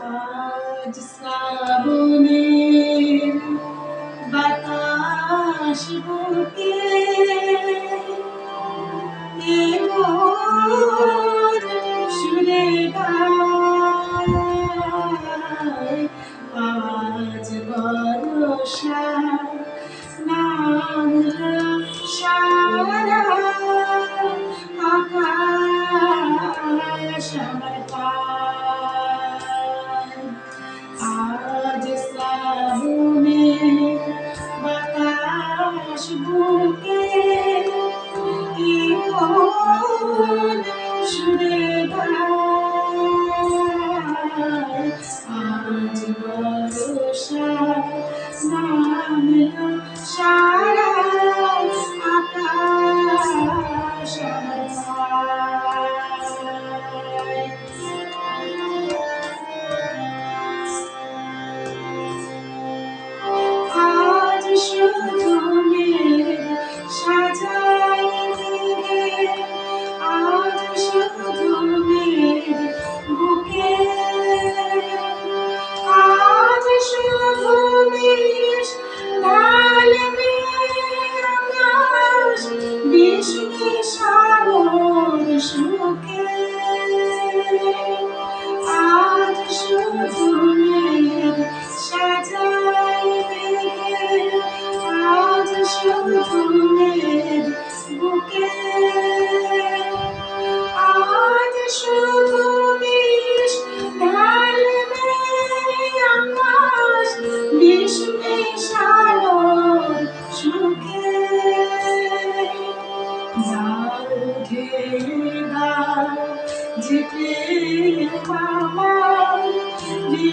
আজ শ্রাবণের বাতাস বুকে শুনে আজ বরষা নাম সারা Shine, সাজায় আজ বুকে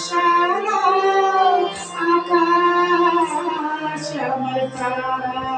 সারা আকাশ আমার তারা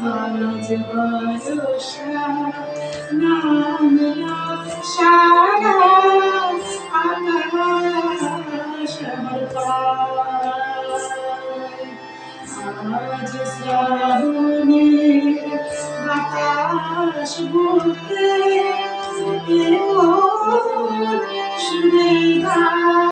follow the Barushah. Na'am Shara Amara Shaharpai. आज साहुनी बताश बुते यो शुने